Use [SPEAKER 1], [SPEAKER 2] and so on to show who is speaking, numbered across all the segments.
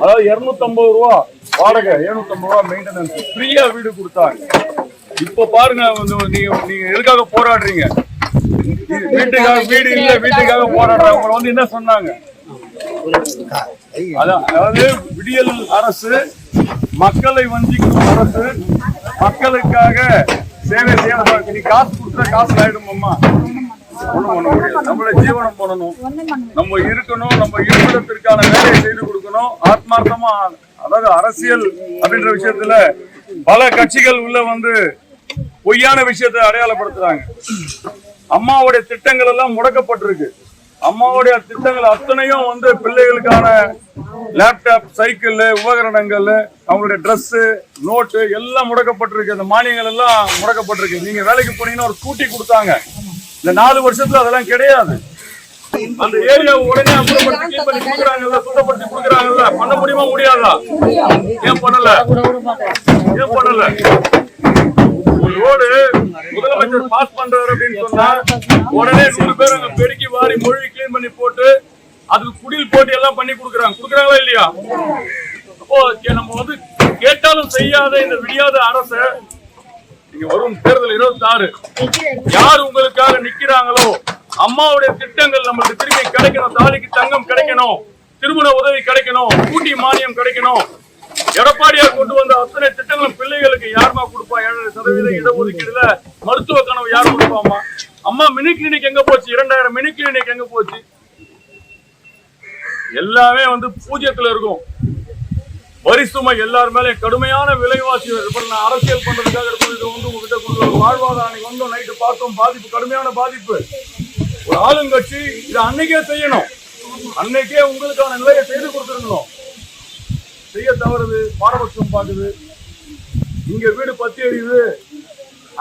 [SPEAKER 1] அதாவது இருநூத்தம்பது ரூபா வாடகை எழுநூத்தம்பது ரூபா மெயின்டெனன்ஸ் ஃப்ரீயா வீடு கொடுத்தாங்க இப்ப பாருங்க வந்து நீங்க நீங்க எதுக்காக போராடுறீங்க? வீட்டுக்காக வீடு இல்ல வீட்டுக்காக போராடுறாங்க வந்து என்ன சொன்னாங்க? அதாவது விடியல் அரசு மக்களை வஞ்சிக்கும் அரசு மக்களுக்காக சேவை செய்ய நீ காசு கொடுத்தா காசு ஆயிடும் அம்மா ஒண்ணும் பண்ண முடியாது. நம்மள ஜீவனம் பண்ணணும். நம்ம இருக்கணும் நம்ம இருப்பிடத்திற்கான வேலையை செய்து கொடுக்கணும். ஆத்மார்த்தமா அதாவது அரசியல் அப்படின்ற விஷயத்துல பல கட்சிகள் உள்ள வந்து பொய்யான விஷயத்தை அடையாளப்படுத்துறாங்க. அம்மாவுடைய திட்டங்கள் எல்லாம் முடக்கப்பட்டிருக்கு. அம்மாவுடைய திட்டங்கள் அத்தனையும் வந்து பிள்ளைகளுக்கான லேப்டாப் சைக்கிள் உபகரணங்கள் அவங்களுடைய ட்ரெஸ்ஸு நோட்டு எல்லாம் முடக்கப்பட்டிருக்கு. அந்த மானியங்கள் எல்லாம் முடக்கப்பட்டிருக்கு. நீங்க வேலைக்கு போனீங்கன்னா ஒரு ஸ்கூட்டி கொடுத்தாங்க. இந்த நாலு வருஷத்துல அதெல்லாம் கிடையாது. அந்த ஏரியா உடனே அப்புறப்படுத்தி பண்ணி கொடுக்குறாங்கல்ல சுத்தப்படுத்தி கொடுக்குறாங்கல்ல பண்ண முடியுமா முடியாதா? ஏன் பண்ணல? ஏன் பண்ணல? ஒரு ரோடு முதலமைச்சர் பாஸ் பண்றாரு அப்படின்னு சொன்னா உடனே நூறு பேர் அங்க பெருக்கி வாரி மொழி கிளீன் பண்ணி போட்டு அதுக்கு குடில் போட்டு எல்லாம் பண்ணி கொடுக்குறாங்க. கொடுக்குறாங்களா இல்லையா? அப்போ நம்ம வந்து கேட்டாலும் செய்யாத இந்த விடியாத அரசு நீங்க வரும் தேர்தல் இருபத்தி ஆறு யார் உங்களுக்காக நிக்கிறாங்களோ அம்மாவுடைய திட்டங்கள் நம்மளுக்கு திரும்பி கிடைக்கணும். தாலிக்கு தங்கம் கிடைக்கணும் திருமண உதவி கிடைக்கணும் கூட்டி மானியம் கிடைக்கணும். எடப்பாடியார் கொண்டு வந்த அத்தனை திட்டங்களும் பிள்ளைகளுக்கு யாருமா கொடுப்பா? ஏழரை சதவீத இடஒதுக்கீடுல மருத்துவ கனவு யார் கொடுப்பாமா அம்மா மினி கிளினிக் எங்க போச்சு? இரண்டாயிரம் மினி கிளினிக் எங்க போச்சு? எல்லாமே வந்து பூஜ்யத்துல இருக்கும். வரி சுமை எல்லார் மேலே கடுமையான விலைவாசி அரசியல் பண்றதுக்காக இருக்கும் வாழ்வாதாரம் அன்னைக்கு வந்தோம் நைட்டு பார்த்தோம் பாதிப்பு கடுமையான பாதிப்பு. ஒரு ஆளுங்கட்சி இதை அன்னைக்கே செய்யணும். அன்னைக்கே உங்களுக்கான நிலையை செய்து கொடுத்துருக்கணும். செய்ய தவறுது பாரபட்சம் பார்க்குது இங்க வீடு பத்தி எரியுது.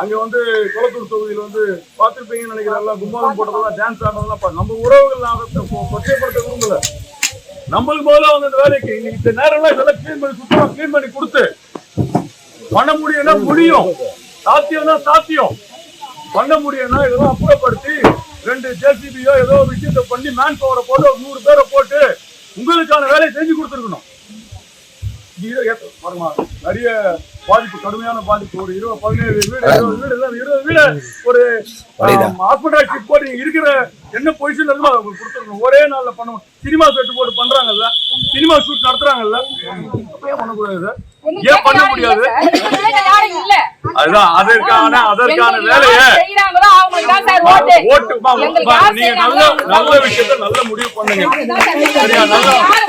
[SPEAKER 1] அங்க வந்து குளத்தூர் தொகுதியில் வந்து பார்த்துருப்பீங்கன்னு நினைக்கிறேன். கும்பாலம் போட்டதெல்லாம் டான்ஸ் ஆடுறதெல்லாம் நம்ம உறவுகள் பச்சைப்படுத்த விரும்பல. நம்மளுக்கு முதல்ல வந்து இந்த வேலைக்கு இன்னைக்கு இந்த நேரம்லாம் இதெல்லாம் க்ளீன் பண்ணி சுத்தமா க்ளீன் பண்ணி கொடுத்து பண்ண முடியும்னா முடியும். சாத்தியம்னா சாத்தியம். பண்ண முடியும்னா இதெல்லாம் அப்புறப்படுத்தி ரெண்டு ஜேசிபியோ ஏதோ ஒரு விஷயத்தை பண்ணி மேன் பவரை போட்டு ஒரு நூறு பேரை போட்டு உங்களுக்கான வேலையை செஞ்சு கொடுத்துருக்கணும். நிறைய பாதிப்பு கடுமையான பாதிப்பு. ஒரு இருபது பதினேழு வீடு இருபது வீடு இருபது வீடு ஒரு ஹாஸ்பிட்டல் ஷிப் போட்டு இருக்கிற என்ன பொசிஷன் அதை உங்களுக்கு கொடுத்துருக்கணும். ஒரே நாள்ல பண்ணுவோம் சினிமா செட்டு போட்டு பண்றாங்கல்ல சினிமா ஷூட் நடத்துறாங்கல்ல அப்ப ஏன் பண்ணக்கூடாது ஏன் பண்ண முடியாது? அதுதான் அதற்கான அதற்கான வேலையை. நீங்க நல்ல நல்ல விஷயத்த நல்ல முடிவு பண்ணுங்க.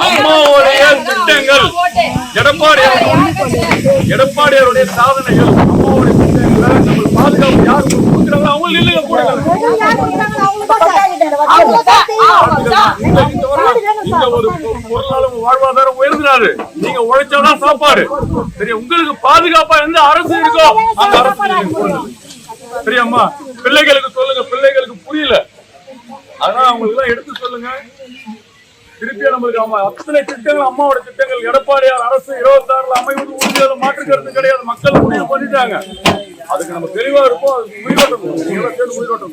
[SPEAKER 1] அம்மாவுடைய திட்டங்கள். எடப்பாடியார் எடப்பாடியாருடைய சாதனைகள் அம்மாவுடைய திட்டங்களை நம்ம பாதுகாப்பு யார் அவங்க இல்லைங்க கூட நீங்க ஒரு- பொருளாதார வாழ்வாதாரம் உயர்ந்தினாரு நீங்க உழைச்சாதான் சாப்பாடு. சரி உங்களுக்கு பாதுகாப்பா எந்த அரசு இருக்கோ அந்த அரசு. சரியாம்மா பிள்ளைகளுக்கு சொல்லுங்க பிள்ளைகளுக்கு புரியல. அதனால அவங்களுக்கு எல்லாம் எடுத்து சொல்லுங்க. திருப்பியும் நம்மளுக்கு அம்மா அத்தனை திட்டங்கள் அம்மாவோட திட்டங்கள். எடப்பாடியார் அரசு இருபத்தி ஆறுல அமைவது உறுதியாக மாற்று கருத்து கிடையாது. மக்கள் முடிவு பண்ணிட்டாங்க. அதுக்கு நம்ம தெளிவா இருப்போம் அதுக்கு உயிரோட்டம் உயிரோட்டம்